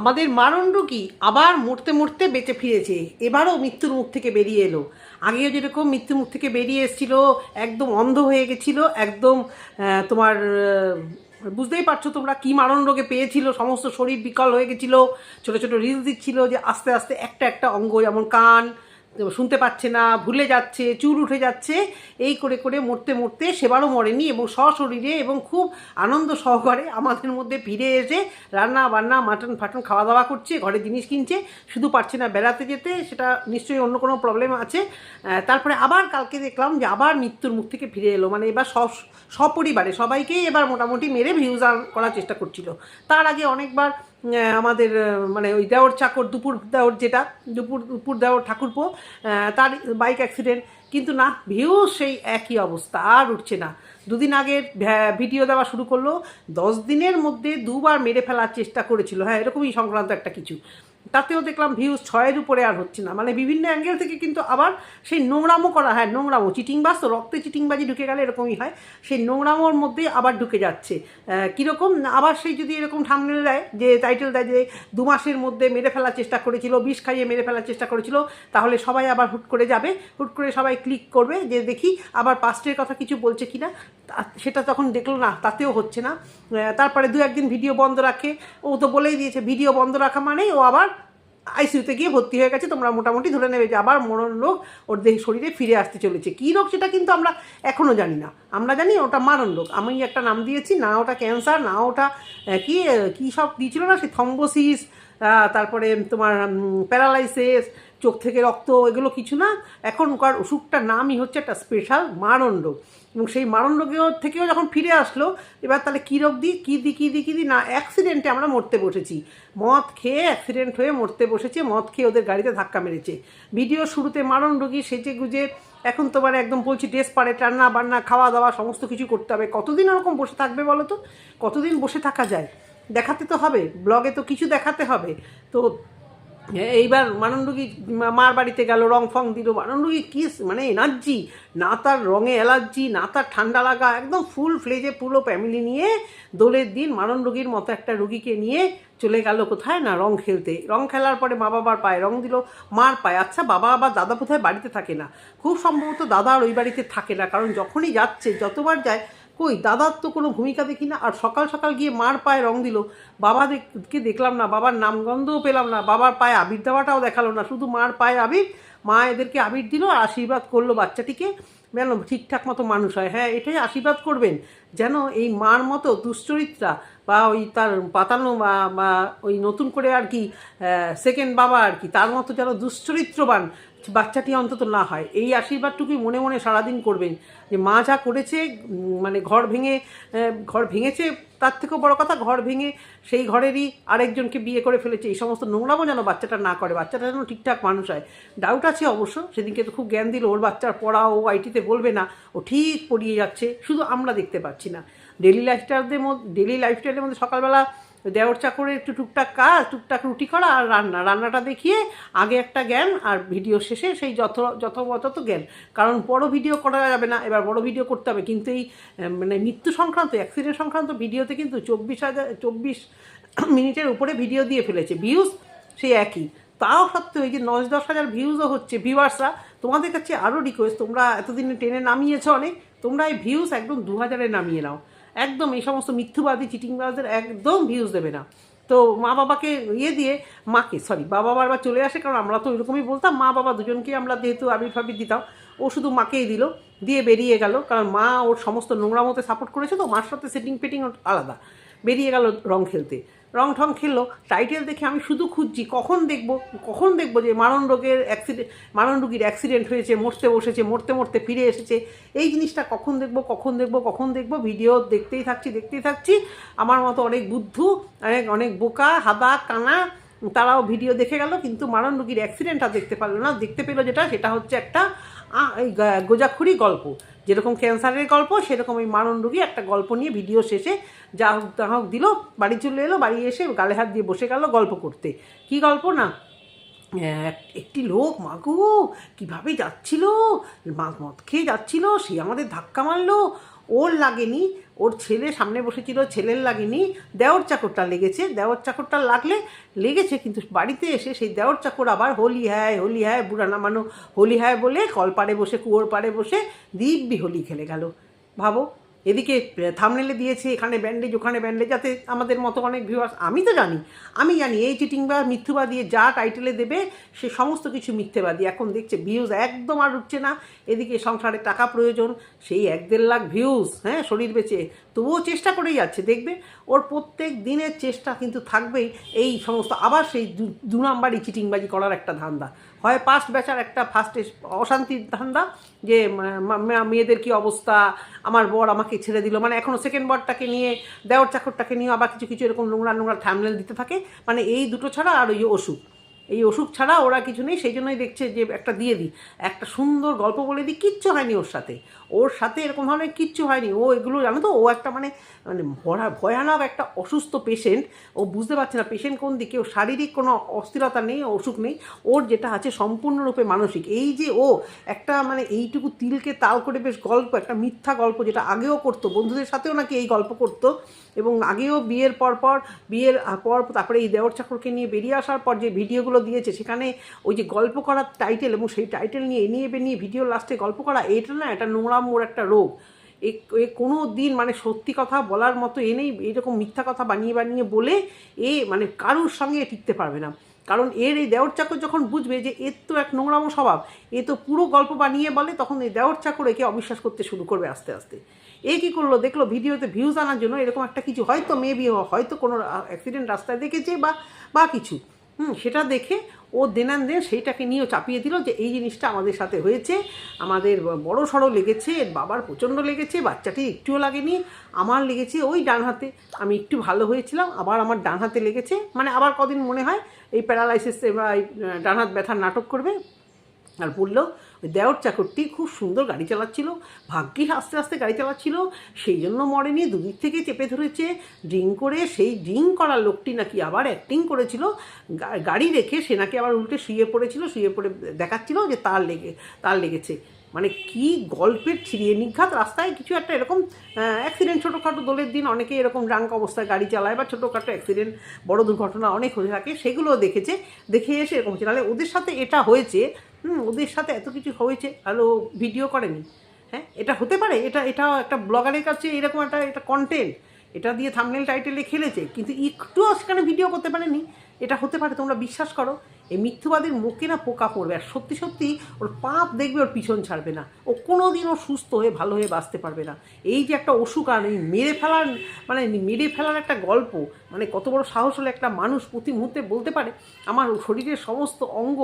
আমাদের মারণ্ড কি আবার মরতে মরতে বেঁচে ফিরেছে। এবারও মৃত্যুর মুখ থেকে বেরিয়ে এলো। আগেও যেরকম মৃত্যুর মুখ থেকে বেরিয়ে এসেছিল, একদম অন্ধ হয়ে গেছিল, একদম তোমার বুঝতেই পারছ তোমরা কী মারণ রোগে পেয়েছিল, সমস্ত শরীর বিকল হয়ে গেছিল, ছোটো ছোটো রিলস দিচ্ছিল যে আস্তে আস্তে একটা একটা অঙ্গ, যেমন কান শুনতে পাচ্ছে না, ভুলে যাচ্ছে, চুল উঠে যাচ্ছে, এই করে করে মরতে মরতে সেবারও মরেনি এবং সশরীরে এবং খুব আনন্দ সহকারে আমাদের মধ্যে ফিরে এসে রান্না বান্না, মাটন ফাটন খাওয়া দাওয়া করছে, ঘরে জিনিস কিনছে, শুধু পারছে না বেড়াতে যেতে, সেটা নিশ্চয়ই অন্য কোনো প্রবলেম আছে। তারপরে আবার কালকে দেখলাম যে আবার মৃত্যুর মুখ থেকে ফিরে এলো মানে এবার সব, সপরিবারে সবাইকেই এবার মোটামুটি মেরে ভিউজ করার চেষ্টা করছিল। তার আগে অনেকবার আমাদের মানে ওই দেওর চাকর, দুপুর দেওর যেটা, দুপুর দুপুর দেওর ঠাকুরপো তার বাইক অ্যাক্সিডেন্ট কিন্তু না, ভিউ সেই একই অবস্থা, আর উঠছে না। দুদিন আগে ভিডিও দেওয়া শুরু করল, দশ দিনের মধ্যে দুবার মেরে ফেলার চেষ্টা করেছিল। হ্যাঁ এরকমই সংক্রান্ত একটা কিছু। তাতেও দেখলাম ভিউজ ছয়ের উপরে আর হচ্ছে না। মানে বিভিন্ন অ্যাঙ্গেল থেকে কিন্তু আবার সেই নোংরামো করা হয়, নোংরামো। চিটিংবাজ তো রক্তে চিটিংবাজি ঢুকে গেলে এরকমই হয়, সেই নোংরামোর মধ্যে আবার ঢুকে যাচ্ছে। কীরকম? আবার সেই যদি এরকম থামনেল দেয়, যে টাইটেল দেয় যে দু মাসের মধ্যে মেরে ফেলার চেষ্টা করেছিল, বিষ খাইয়ে মেরে ফেলার চেষ্টা করেছিল, তাহলে সবাই আবার হুট করে যাবে, হুট করে সবাই ক্লিক করবে, যে দেখি আবার পাস্টের কথা কিছু বলছে কিনা। তা- সেটা তখন দেখল না, তাতেও হচ্ছে না। তারপরে দু একদিন ভিডিও বন্ধ রাখে। ও তো বলেই দিয়েছে ভিডিও বন্ধ রাখা মানেই ও আবার আইসিউতে গিয়ে ভর্তি হয়ে গেছে, তোমরা মোটামুটি ধরে নেবে যে আবার মরণ রোগ ওর দেহ শরীরে ফিরে আসতে চলেছে। কী রোগ সেটা কিন্তু আমরা এখনও জানি না। আমরা জানি ওটা মারণ রোগ আমি একটা নাম দিয়েছি, না ওটা ক্যান্সার না ওটা কি কী সব দিয়েছিল না সে থম্বোসিস তারপরে তোমার প্যারালাইসিস চোখ থেকে রক্ত, এগুলো কিছু না। এখনকার অসুখটার নামই হচ্ছে একটা স্পেশাল মারণ রোগ এবং সেই মারণ রোগেও থেকেও যখন ফিরে আসলো, এবার তাহলে কী রোগ দিই? কী দিই কী দিই কী দিই? না অ্যাক্সিডেন্টে আমরা মরতে বসেছি। মদ খেয়ে অ্যাক্সিডেন্ট হয়ে মরতে বসেছে, মদ খেয়ে ওদের গাড়িতে ধাক্কা মেরেছে। ভিডিও শুরুতে মারণ রোগী সেজে গুজে, এখন তো মানে একদম বলছি ড্রেস পারে রান্না বান্না খাওয়া দাওয়া সমস্ত কিছু করতে হবে। কতদিন ওরকম বসে থাকবে বলো তো? কতদিন বসে থাকা যায়? দেখাতে তো হবে। ব্লগে তো কিছু দেখাতে হবে। তো এইবার মানন্দুগি মার বাড়িতে গেল, রং ফং দিল। মানন্দুগি কি মানে এনার্জি, না তার রঙে অ্যালার্জি, না তার ঠান্ডা লাগা, একদম ফুল ফ্লেজে পুরো ফ্যামিলি নিয়ে দোলের দিন মারণ মতো একটা রুগীকে নিয়ে চলে গেল কোথায়? না, রং খেলতে। রং খেলার পরে মা বাবার পায়ে রং দিল, মার পায়ে। আচ্ছা বাবা আবার দাদা কোথায়? বাড়িতে থাকে না। খুব সম্ভবত দাদা আর ওই বাড়িতে থাকে না, কারণ যখনই যাচ্ছে, যতবার যায় কই, দাদার তো কোনো ভূমিকা দেখি না। আর সকাল সকাল গিয়ে মার পায়ে রং দিল। বাবা কে দেখলাম না, বাবার নামগন্ধও পেলাম না। বাবার পায়ে আবির দেওয়াটাও দেখাল না। শুধু মার পায়ে আবির, মা এদেরকে আবির দিল আর আশীর্বাদ করল বাচ্চাটিকে। যেন ঠিকঠাক মতো মানুষ হয়। হ্যাঁ এটাই আশীর্বাদ করবেন। যেন এই মার মতো দুশ্চরিত্রা বা ওই তার পাতানো বা বা ওই নতুন করে আর কি সেকেন্ড বাবা আর কি, তার মতো যেন দুশ্চরিত্রবান বাচ্চাটি অন্তত না হয়। এই আশীর্বাদটুকুই মনে মনে সারাদিন করবেন যে মা যা করেছে মানে ঘর ভেঙে ঘর ভেঙেছে, তার থেকেও বড় কথা ঘর ভেঙে সেই ঘরেরই আরেকজনকে বিয়ে করে ফেলেছে। এই সমস্ত নোংরামও যেন বাচ্চাটা না করে, বাচ্চাটা যেন ঠিকঠাক মানুষ হয়। ডাউট আছে অবশ্য, সেদিনকে তো খুব জ্ঞান দিল, ওর বাচ্চার পড়া ও আইটিতে বলবে না, ও ঠিক পড়িয়ে যাচ্ছে, শুধু আমরা দেখতে পাচ্ছি। না। ডেলি লাইফস্টাইলের মধ্যে ডেলি লাইফস্টাইলের মধ্যে সকালবেলা দেওয়ার চাকরের একটু টুকটাক কাজ, টুকটাক রুটি করা আর রান্না। রান্নাটা দেখিয়ে আগে একটা জ্ঞান আর ভিডিও শেষে সেই যত যথাযথ জ্ঞান। কারণ বড় ভিডিও করা যাবে না, এবার বড় ভিডিও করতে হবে। কিন্তু এই মানে মৃত্যু সংক্রান্ত অ্যাক্সিডেন্ট সংক্রান্ত ভিডিওতে কিন্তু চব্বিশ হাজার, চব্বিশ মিনিটের উপরে ভিডিও দিয়ে ফেলেছে। ভিউজ সেই একই। তাও সত্ত্বেও এই যে নয় দশ হাজার ভিউজও হচ্ছে ভিউয়ার্সরা তোমাদের কাছে আরও রিকোয়েস্ট তোমরা এতদিনে টেনে নামিয়েছ অনেক, তোমরা এই ভিউজ একদম দু হাজারে নামিয়ে নাও। একদম এই সমস্ত মিথ্যুবাদী, চিটিংবাজদের একদম ভিউজ দেবে না। তো মা বাবাকে ইয়ে দিয়ে, মাকে সরি বাবা বারবার চলে আসে, কারণ আমরা তো ওইরকমই বলতাম, মা বাবা দুজনকেই আমরা যেহেতু আবির ফাবির দিতাম, ও শুধু মাকেই দিল, দিয়ে বেরিয়ে গেল, কারণ মা ওর সমস্ত নোংরা মতো সাপোর্ট করেছে তো, মার সাথে সেটিং ওর আলাদা। বেরিয়ে গেল রং খেলতে। রং ঠং খেললো টাইটেল দেখে আমি শুধু খুঁজছি, কখন দেখব কখন দেখব যে মারণ রোগের অ্যাক্সিডেন্ট মারণ রোগীর অ্যাক্সিডেন্ট হয়েছে, মরতে বসেছে, মরতে মরতে ফিরে এসেছে। এই জিনিসটা কখন দেখব কখন দেখব কখন দেখব ভিডিও দেখতেই থাকছি দেখতেই থাকছি। আমার মতো অনেক বুদ্ধু, অনেক অনেক বোকা, হাদা, কানা, তারাও ভিডিও দেখে গেল, কিন্তু মারণ রোগীর অ্যাক্সিডেন্টটা দেখতে পারল না। দেখতে পেল যেটা, সেটা হচ্ছে একটা গোজাখুরি গল্প। যেরকম ক্যান্সারের গল্প, সেরকম ওই মারণ রুগী একটা গল্প নিয়ে ভিডিও শেষে যা হোক তা হোক দিল, বাড়ি চলে এলো, বাড়ি এসে গালে হাত দিয়ে বসে গেল গল্প করতে। কি গল্প না? একটি লোক মাগু কীভাবে যাচ্ছিল? মদ খেয়ে যাচ্ছিল, সে আমাদের ধাক্কা মারলো। ওর লাগেনি, ওর ছেলে সামনে বসেছিল, ছেলের লাগেনি, দেওর চাকরটা লেগেছে, দেওর চাকরটা লাগলে লেগেছে কিন্তু বাড়িতে এসে সেই দেওর চাকর আবার হোলি হ্যায় হোলি হ্যায়, বুড়া নামানো হোলি হ্যায় বলে কলপাড়ে বসে, কুয়োর পাড়ে বসে দিব্যি হোলি খেলে গেল। ভাবো এদিকে থামনেলে দিয়েছে এখানে ব্যান্ডেজ ওখানে ব্যান্ডেজ যাতে আমাদের মতো অনেক ভিউয়ার্স আমি তো জানি, আমি জানি, এই চিটিংবা মিথ্যুবাদী যা টাইটেলে দেবে, সে সমস্ত কিছু মিথ্যেবাদী। এখন দেখছে ভিউজ একদম আর উঠছে না। এদিকে সংসারে টাকা প্রয়োজন, সেই এক দেড় লাখ ভিউজ হ্যাঁ শরীর বেঁচে। তবুও চেষ্টা করেই যাচ্ছে, দেখবে? ওর প্রত্যেক দিনের চেষ্টা কিন্তু থাকবেই, এই সমস্ত, আবার সেই দু নাম্বারই চিটিংবাজি করার একটা ধান্দা। হয় পাস্ট বেচার একটা ফার্স্টে অশান্তির ধান্দা যে মেয়েদের কি অবস্থা, আমার বর আমাকে ছেড়ে দিল। মানে এখনও সেকেন্ড বরটাকে নিয়ে দেওয়ার চাকরটাকে নিয়ে আবার কিছু কিছু এরকম নোংরা নোংরা থ্যামনেল দিতে থাকে। মানে এই দুটো ছাড়া আর ওই অসুখ। এই অসুখ ছাড়া ওরা কিছু নেই, সেই জন্যই দেখছে যে একটা দিয়ে দিই। একটা সুন্দর গল্প বলে দিই, কিচ্ছু হয়নি ওর সাথে। ওর সাথে এরকম ধরনের কিচ্ছু হয়নি। ও এগুলো জানো তো, ও একটা মানে মানে ভরা, ভয়ানক একটা অসুস্থ পেশেন্ট ও বুঝতে পারছে না পেশেন্ট কোন দিকে ও শারীরিক কোনো অস্থিরতা নেই, অসুখ নেই। ওর যেটা আছে সম্পূর্ণরূপে মানসিক। এই যে ও একটা মানে এইটুকু তিলকে তাল করে বেশ গল্প, একটা মিথ্যা গল্প যেটা আগেও করতো, বন্ধুদের সাথেও নাকি এই গল্প করতো। এবং আগেও বিয়ের পর পর, বিয়ের পর তারপরে এই দেওর চাকরকে নিয়ে বেরিয়ে আসার পর যে ভিডিওগুলো দিয়েছে। সেখানে ওই যে গল্প করার টাইটেল এবং সেই টাইটেল নিয়ে নিয়ে বেরিয়ে ভিডিও লাস্টে গল্প করা, এটা না এটা নোংরাম ওর একটা রোগ। এ কোনো দিন মানে সত্যি কথা বলার মতো এ নেই, এরকম মিথ্যা কথা বানিয়ে বানিয়ে বলে এ মানে কারুর সঙ্গে টিকতে পারবে না। কারণ এর এই দেওর চাকর যখন বুঝবে যে এর তো এক নোংরামো স্বভাব, এ তো পুরো গল্প বানিয়ে বলে, তখন এই দেওর চাকর একে অবিশ্বাস করতে শুরু করবে আস্তে আস্তে। এ কী করল? দেখল ভিডিওতে ভিউজ আনার জন্য এরকম একটা কিছু হয়তো মেবি হয়তো কোনো অ্যাক্সিডেন্ট রাস্তায় দেখেছে বা বা কিছু। হুম, সেটা দেখে ও দেনান দেন সেইটাকে নিয়েও চাপিয়ে দিল যে এই জিনিসটা আমাদের সাথে হয়েছে। আমাদের বড় সড়ো লেগেছে বাবার প্রচণ্ড লেগেছে, বাচ্চাটি একটুও লাগেনি, আমার লেগেছে ওই ডান হাতে। আমি একটু ভালো হয়েছিলাম, আবার আমার ডান হাতে লেগেছে। মানে আবার কদিন মনে হয় এই প্যারালাইসিস এই ডান হাত ব্যথার নাটক করবে। আর বলল ওই দেওর চাকরটি খুব সুন্দর গাড়ি চালাচ্ছিল, ভাগ্যিস আস্তে আস্তে গাড়ি চালাচ্ছিল, সেই জন্য মরেনি, দুদিক থেকে চেপে ধরেছে ড্রিঙ্ক করে সেই ড্রিঙ্ক করা লোকটি নাকি আবার অ্যাক্টিং করেছিল গাড়ি রেখে সে নাকি আবার উল্টে শুয়ে পড়েছিল, শুয়ে পড়ে দেখাচ্ছিল যে তার লেগে, তার লেগেছে। মানে কি গল্পের ছিঁড়িয়ে নিঘাত, রাস্তায় কিছু একটা এরকম অ্যাক্সিডেন্ট ছোটোখাটো দোলের দিন অনেকে এরকম ড্রাঙ্ক অবস্থায় গাড়ি চালায় বা ছোটোখাটো অ্যাক্সিডেন্ট বড় দুর্ঘটনা অনেক হয়ে থাকে, সেগুলো দেখেছে, দেখে এসে এরকম হচ্ছে। নাহলে ওদের সাথে এটা হয়েছে হুম, ওদের সাথে এত কিছু হয়েছে, আর ও ভিডিও করেনি। হ্যাঁ এটা হতে পারে, এটা এটা একটা ব্লগারের কাছে এরকম একটা এটা কন্টেন্ট এটা দিয়ে থামনেল টাইটেলে খেলেছে, কিন্তু একটুও সেখানে ভিডিও করতে পারেনি। এটা হতে পারে, তোমরা বিশ্বাস করো। এই মিথ্যবাদীর মুখে না পোকা পড়বে আর সত্যি সত্যি ওর পাপ দেখবে, ওর পিছন ছাড়বে না। ও কোনো দিনও সুস্থ হয়ে, ভালো হয়ে বাঁচতে পারবে না। এই যে একটা অসুখ, আর এই মেরে ফেলার মানে মেরে ফেলার একটা গল্প মানে কত বড় সাহস হলে একটা মানুষ প্রতি মুহূর্তে বলতে পারে, আমার শরীরের সমস্ত অঙ্গ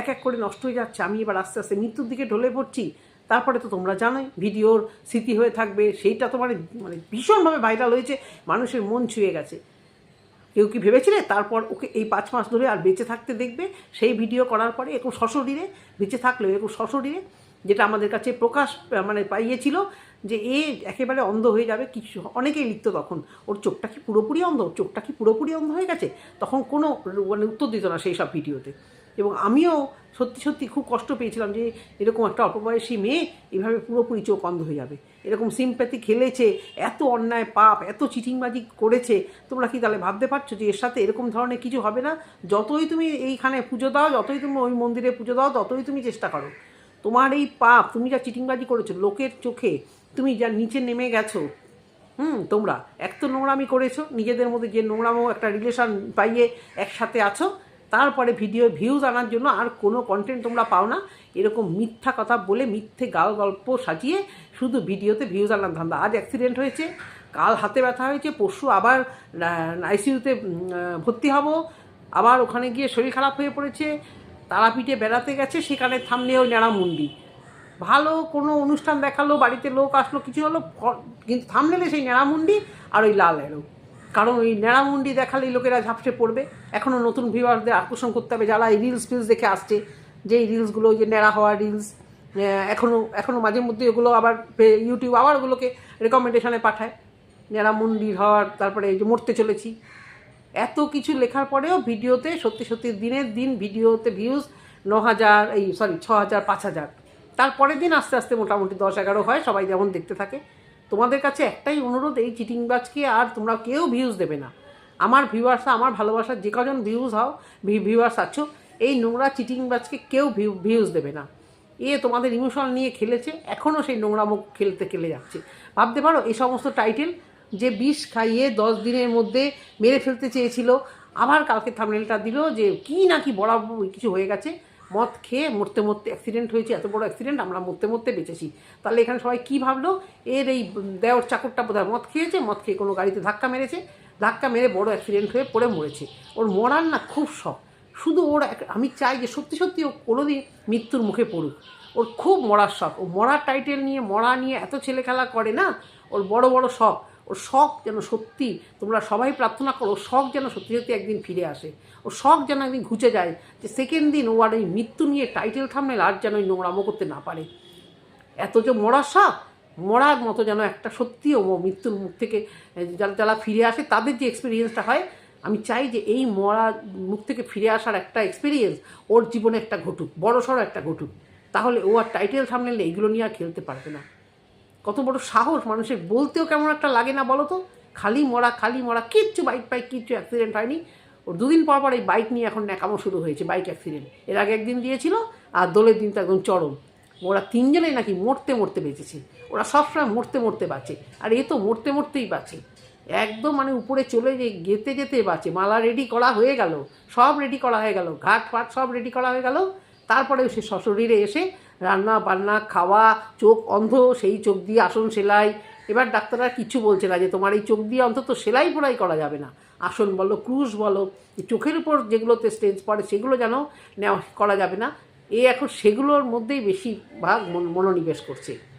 এক এক করে নষ্ট হয়ে যাচ্ছে, আমি এবার আস্তে আস্তে মৃত্যুর দিকে ঢলে পড়ছি। তারপরে তো তোমরা জানোই, ভিডিওর স্মৃতি হয়ে থাকবে, সেইটা তো মানে মানে ভীষণভাবে ভাইরাল হয়েছে, মানুষের মন ছুঁয়ে গেছে। কেউ কি ভেবেছিলে? তারপর ওকে এই পাঁচ মাস ধরে আর বেঁচে থাকতে দেখবে। সেই ভিডিও করার পরে একটু সশরীরে বেঁচে থাকলেও একটু সশরীরে যেটা আমাদের কাছে প্রকাশ মানে পাইয়েছিল যে এ একেবারে অন্ধ হয়ে যাবে। কিছু, অনেকেই লিখতো তখন, ওর চোখটা কি পুরোপুরি অন্ধ? ওর চোখটা কি পুরোপুরি অন্ধ হয়ে গেছে? তখন কোনো মানে উত্তর দিত না সেই সব ভিডিওতে। এবং আমিও সত্যি সত্যি খুব কষ্ট পেয়েছিলাম যে এরকম একটা অল্প বয়সী মেয়ে এভাবে পুরোপুরি চোখ অন্ধ হয়ে যাবে। এরকম সিম্প্যাথি খেলেছে, এত অন্যায় পাপ, এত চিটিংবাজি করেছে, তোমরা কি তাহলে ভাবতে পারছ যে এর সাথে এরকম ধরনের কিছু হবে না? যতই তুমি এইখানে পুজো দাও, যতই তুমি ওই মন্দিরে পুজো দাও, ততই তুমি চেষ্টা করো। তোমার এই পাপ, তুমি যা চিটিংবাজি করেছ, লোকের চোখে তুমি যা নিচে নেমে গেছো, হুম, তোমরা। এক তো নোংরামি করেছ, নিজেদের মধ্যে যে নোংরামো একটা রিলেশন পাইয়ে একসাথে আছো তারপরে ভিডিও ভিউজ আনার জন্য আর কোনো কন্টেন্ট তোমরা পাও না। এরকম মিথ্যা কথা বলে মিথ্যে গাল গল্প সাজিয়ে শুধু ভিডিওতে ভিউজ আনার ধান্দা। আজ অ্যাক্সিডেন্ট হয়েছে, কাল হাতে ব্যথা হয়েছে, পরশু আবার আইসিইউতে ভর্তি হব, আবার ওখানে গিয়ে শরীর খারাপ হয়ে পড়েছে, তারাপীঠে বেড়াতে গেছে, সেখানে থামনেও ন্যাড়ামুন্ডি। ভালো কোনো অনুষ্ঠান দেখাল, বাড়িতে লোক আসলো, কিছু হলো কিন্তু থামনেলে সেই ন্যাড়ামুন্ডি আর ওই লাল এরো কারণ ওই ন্যাড়ামুন্ডি দেখালেই লোকেরা ঝাপসে পড়বে। এখনও নতুন ভিউয়ারদের আকর্ষণ করতে হবে, যারা এই রিলস ফিলস দেখে আসছে, যে এই রিলসগুলো ওই যে ন্যাড়া হওয়া রিলস এখনও এখনও মাঝে মধ্যে ওগুলো আবার ইউটিউব আবার ওগুলোকে রেকমেন্ডেশনে পাঠায়। ন্যাড়ামুন্ডি হওয়ার, তারপরে এই যে মরতে চলেছি। এত কিছু লেখার পরেও ভিডিওতে সত্যি সত্যি দিনের দিন ভিডিওতে ভিউজ ন হাজার এই সরি ছ হাজার পাঁচ হাজার তারপরের দিন আস্তে আস্তে মোটামুটি দশ এগারো হয়, সবাই যেমন দেখতে থাকে। তোমাদের কাছে একটাই অনুরোধ, এই চিটিংবাজকে আর তোমরা কেউ ভিউজ দেবে না। আমার ভিউয়ার্সরা আমার ভালোবাসার যে কজন ভিউজ হও ভিউয়ার্স আছো, এই নোংরা চিটিংবাজকে কেউ ভিউ ভিউজ দেবে না। এ তোমাদের ইমোশন নিয়ে খেলেছে এখনও সেই নোংরা মুখ খেলতে খেলে যাচ্ছে। ভাবতে পারো, এই সমস্ত টাইটেল যে বিষ খাইয়ে দশ দিনের মধ্যে মেরে ফেলতে চেয়েছিল, আবার কালকে থামনেলটা দিল যে কি না কি বড় কিছু হয়ে গেছে। মদ খেয়ে মরতে মরতে অ্যাক্সিডেন্ট হয়েছে, এত বড় অ্যাক্সিডেন্ট আমরা মরতে মরতে বেঁচেছি। তাহলে এখানে সবাই কি ভাবলো? এর এই দেওয়ার চাকরটা বোধহয় মদ খেয়েছে, মদ খেয়ে কোনো গাড়িতে ধাক্কা মেরেছে, ধাক্কা মেরে বড় অ্যাক্সিডেন্ট হয়ে পড়ে মরেছে। ওর মরার না খুব শখ। শুধু ওর আমি চাই যে সত্যি সত্যি ও কোনোদিন মৃত্যুর মুখে পড়ুক। ওর খুব মরার শখ। ও মরার টাইটেল নিয়ে, মরা নিয়ে এত ছেলে খেলা করে না, ওর বড় বড় শখ। ওর শখ যেন সত্যি, তোমরা সবাই প্রার্থনা করো শখ যেন সত্যি সত্যি একদিন ফিরে আসে। ও শখ যেন একদিন ঘুচে যায়, যে সেকেন্ড দিন ও আর এই মৃত্যু নিয়ে টাইটেল থামলে আর যেন ওই নোংরামো করতে না পারে। এত যে মরা শখ, মরার মতো যেন একটা সত্যি ও মৃত্যুর মুখ থেকে যারা যারা ফিরে আসে, তাদের যে এক্সপিরিয়েন্সটা হয়, আমি চাই যে এই মরা মুখ থেকে ফিরে আসার একটা এক্সপিরিয়েন্স ওর জীবনে একটা ঘটুক, বড়সড় একটা ঘটুক। তাহলে ও আর টাইটেল সামনে এইগুলো নিয়ে আর খেলতে পারবে না। কত বড় সাহস মানুষের। বলতেও কেমন একটা লাগে না বলো তো? খালি মরা খালি মরা, কিচ্ছু বাইক ফাইক, কিচ্ছু অ্যাক্সিডেন্ট হয়নি। ওর দুদিন পর পর এই বাইক নিয়ে এখন ন্যাকামো শুরু হয়েছে বাইক অ্যাক্সিডেন্ট এর আগে একদিন দিয়েছিল, আর দোলের দিন তো একদম চরম। ওরা তিনজনেই নাকি মরতে মরতে বেঁচেছে। ওরা সবসময় মরতে মরতে বাঁচে। আর এ তো মরতে মরতেই বাঁচে। একদম মানে উপরে চলে যে যেতে যেতে বাঁচে। মালা রেডি করা হয়ে গেল, সব রেডি করা হয়ে গেল, ঘাট ফাট সব রেডি করা হয়ে গেল। তারপরে সে সশরীরে এসে রান্না, বান্না, খাওয়া, চোখ অন্ধ, সেই চোখ দিয়ে আসন সেলাই। এবার ডাক্তাররা কিছু বলছে না যে তোমার এই চোখ দিয়ে অন্তত সেলাই পোড়াই করা যাবে না। আসন বলো, ক্রুশ বলো চোখের উপর যেগুলোতে স্টেজ পড়ে সেগুলো যেন নেওয়া করা যাবে না। এ এখন সেগুলোর মধ্যেই বেশিরভাগ মন- মনোনিবেশ করছে।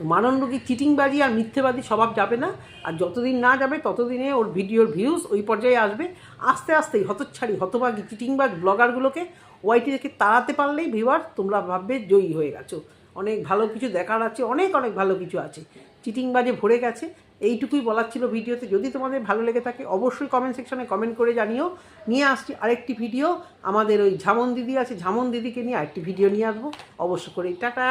মানন রোগী চিটিংবাজি আর মিথ্যেবাদী স্বভাব যাবে না, আর যতদিন না যাবে ততদিনে ওর ভিডিওর ভিউজ ওই পর্যায়ে আসবে। আস্তে আস্তেই হতচ্ছাড়ি, হতভাগী চিটিংবাজ ব্লগারগুলোকে ওয়াইটি থেকে তাড়াতে পারলেই ভিউয়ার তোমরা ভাববে জয়ী হয়ে গেছো। অনেক ভালো কিছু দেখার আছে, অনেক অনেক ভালো কিছু আছে। চিটিংবাজে ভরে গেছে। এইটুকুই বলার ছিল ভিডিওতে। যদি তোমাদের ভালো লেগে থাকে, অবশ্যই কমেন্ট সেকশনে কমেন্ট করে জানিও। নিয়ে আসছি আরেকটি ভিডিও আমাদের ওই ঝামন দিদি আছে, ঝামন দিদিকে নিয়ে আরেকটি ভিডিও নিয়ে আসব। অবশ্য করে টাটা!